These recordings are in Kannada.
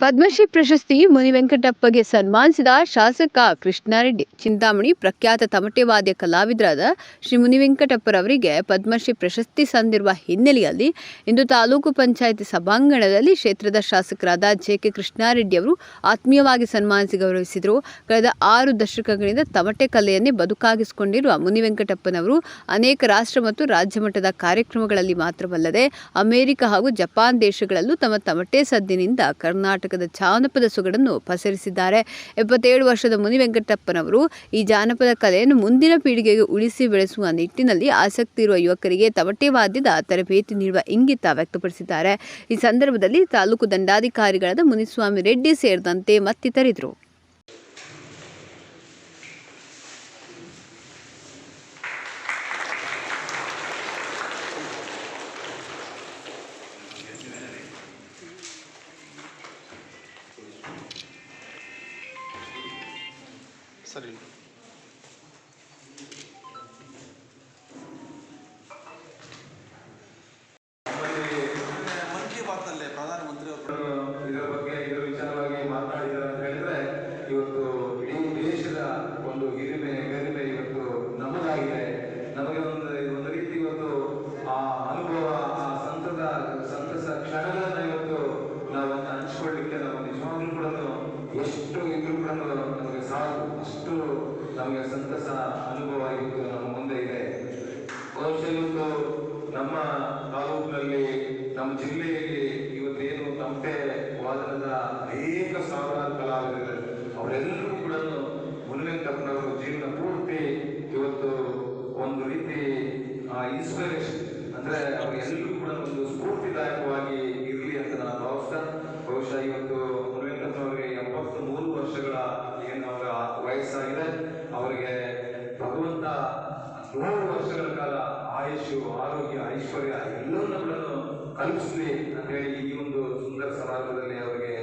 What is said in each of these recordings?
ಪದ್ಮಶ್ರೀ ಪ್ರಶಸ್ತಿ ಮುನಿವೆಂಕಟಪ್ಪಗೆ ಸನ್ಮಾನಿಸಿದ ಶಾಸಕ ಕೃಷ್ಣಾರೆಡ್ಡಿ. ಚಿಂತಾಮಣಿ ಪ್ರಖ್ಯಾತ ತಮಟೆ ವಾದ್ಯ ಕಲಾವಿದರಾದ ಶ್ರೀ ಮುನಿವೆಂಕಟಪ್ಪರವರಿಗೆ ಪದ್ಮಶ್ರೀ ಪ್ರಶಸ್ತಿ ಸಂದಿರುವ ಹಿನ್ನೆಲೆಯಲ್ಲಿ ಇಂದು ತಾಲೂಕು ಪಂಚಾಯಿತಿ ಸಭಾಂಗಣದಲ್ಲಿ ಕ್ಷೇತ್ರದ ಶಾಸಕರಾದ ಜೆ ಕೆ ಕೃಷ್ಣಾರೆಡ್ಡಿ ಅವರು ಆತ್ಮೀಯವಾಗಿ ಸನ್ಮಾನಿಸಿ ಗೌರವಿಸಿದರು. ಕಳೆದ ಆರು ದಶಕಗಳಿಂದ ತಮಟೆ ಕಲೆಯನ್ನೇ ಬದುಕಾಗಿಸಿಕೊಂಡಿರುವ ಮುನಿವೆಂಕಟಪ್ಪನವರು ಅನೇಕ ರಾಷ್ಟ್ರ ಮತ್ತು ರಾಜ್ಯ ಮಟ್ಟದ ಕಾರ್ಯಕ್ರಮಗಳಲ್ಲಿ ಮಾತ್ರವಲ್ಲದೆ ಅಮೆರಿಕ ಹಾಗೂ ಜಪಾನ್ ದೇಶಗಳಲ್ಲೂ ತಮ್ಮ ತಮಟೆ ಸದ್ದಿನಿಂದ ಕರ್ನಾಟಕದ ಜಾನಪದ ಸೊಗಡನ್ನು ಪಸರಿಸಿದ್ದಾರೆ. ಎಪ್ಪತ್ತೇಳು ವರ್ಷದ ಮುನಿ ವೆಂಕಟಪ್ಪನವರು ಈ ಜಾನಪದ ಕಲೆಯನ್ನು ಮುಂದಿನ ಪೀಳಿಗೆಗೆ ಉಳಿಸಿ ಬೆಳೆಸುವ ನಿಟ್ಟಿನಲ್ಲಿ ಆಸಕ್ತಿ ಇರುವ ಯುವಕರಿಗೆ ತಮಟೆ ವಾದ್ಯದ ತರಬೇತಿ ನೀಡುವ ಇಂಗಿತ ವ್ಯಕ್ತಪಡಿಸಿದ್ದಾರೆ. ಈ ಸಂದರ್ಭದಲ್ಲಿ ತಾಲೂಕು ದಂಡಾಧಿಕಾರಿಗಳಾದ ಮುನಿಸ್ವಾಮಿ ರೆಡ್ಡಿ ಸೇರಿದಂತೆ ಮತ್ತಿತರಿದ್ದರು. ಸರಿ. ಮನ್ ಕಿ ಬಾತ್ನಲ್ಲಿ ಪ್ರಧಾನಮಂತ್ರಿ ಅವರು ಇದರ ಬಗ್ಗೆ ಇದರ ವಿಚಾರವಾಗಿ ಮಾತನಾಡಿದ್ದಾರೆ ಅಂತ ಹೇಳಿದ್ರೆ ಇವತ್ತು ಇಡೀ ದೇಶದ ಒಂದು ಹಿರಿಮೆ ಗರಿಮೆ ಇವತ್ತು ನಮ್ಮದಾಗಿದೆ. ನಮಗೆ ಒಂದು ಒಂದು ರೀತಿ ಇವತ್ತು ಆ ಅನುಭವ ಆ ಸಂತದ ಸಂತಸ ಕ್ಷಣಗಳನ್ನ ಇವತ್ತು ನಾವು ಹಂಚ್ಕೊಳ್ಳಿಕ್ಕೆ ನಾವು ನಿಜವಾಗ್ಲೂ ಕೂಡ ಎಷ್ಟು ಇದ್ರು ಕೂಡ ಅಷ್ಟು ನಮಗೆ ಸಂತಸ ಅನುಭವ ಆಗಿತ್ತು ನಮ್ಮ ಮುಂದೆ ಇದೆ. ಬಹುಶಃ ಇವತ್ತು ನಮ್ಮ ತಾಲೂಕಿನಲ್ಲಿ, ನಮ್ಮ ಜಿಲ್ಲೆಯಲ್ಲಿ ಇವತ್ತೇನು ತಮಟೆ ವಾದನದ ಅನೇಕ ಸಾವಿರಾರು ಕಲಾವಿದರು ಅವರೆಲ್ಲರೂ ಕೂಡ ಮುನಿವೆಂಕಪ್ಪನವರು ಜೀವನ ಪೂರ್ತಿ ಇವತ್ತು ಒಂದು ರೀತಿ ಇನ್ಸ್ಪಿರೇಷನ್ ಅಂದ್ರೆ ಅವರೆಲ್ಲರೂ ಕೂಡ ಒಂದು ಸ್ಫೂರ್ತಿದಾಯಕವಾಗಿ ಇರಲಿ ಅಂತ ನಾನು ಭಾವಿಸ್ತಾ, ಬಹುಶಃ ಇವತ್ತು ಮುನಿವೆಂಕಪ್ಪನವರಿಗೆ ಎಪ್ಪತ್ತು ಮೂರು ವರ್ಷಗಳ ಏನು ಅವರ ವಯಸ್ಸಾಗಿದೆ. ಅವರಿಗೆ ಭಗವಂತ ನೂರು ವರ್ಷಗಳ ಕಾಲ ಆಯುಷು, ಆರೋಗ್ಯ, ಐಶ್ವರ್ಯ ಎಲ್ಲವನ್ನು ಕಲ್ಪಿಸಿ ಅಂತ ಹೇಳಿ ಈ ಒಂದು ಸುಂದರ ಸಮಾರಂಭದಲ್ಲಿ ಅವರಿಗೆ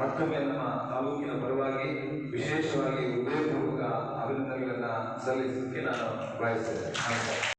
ಮತ್ತೊಮ್ಮೆ ನಮ್ಮ ತಾಲೂಕಿನ ಪರವಾಗಿ ವಿಶೇಷವಾಗಿ ಹೃದಯಪೂರ್ವಕ ಅಭಿನಂದನೆಗಳನ್ನ ಸಲ್ಲಿಸಲಿಕ್ಕೆ ನಾನು ಬಯಸ್ತೇನೆ.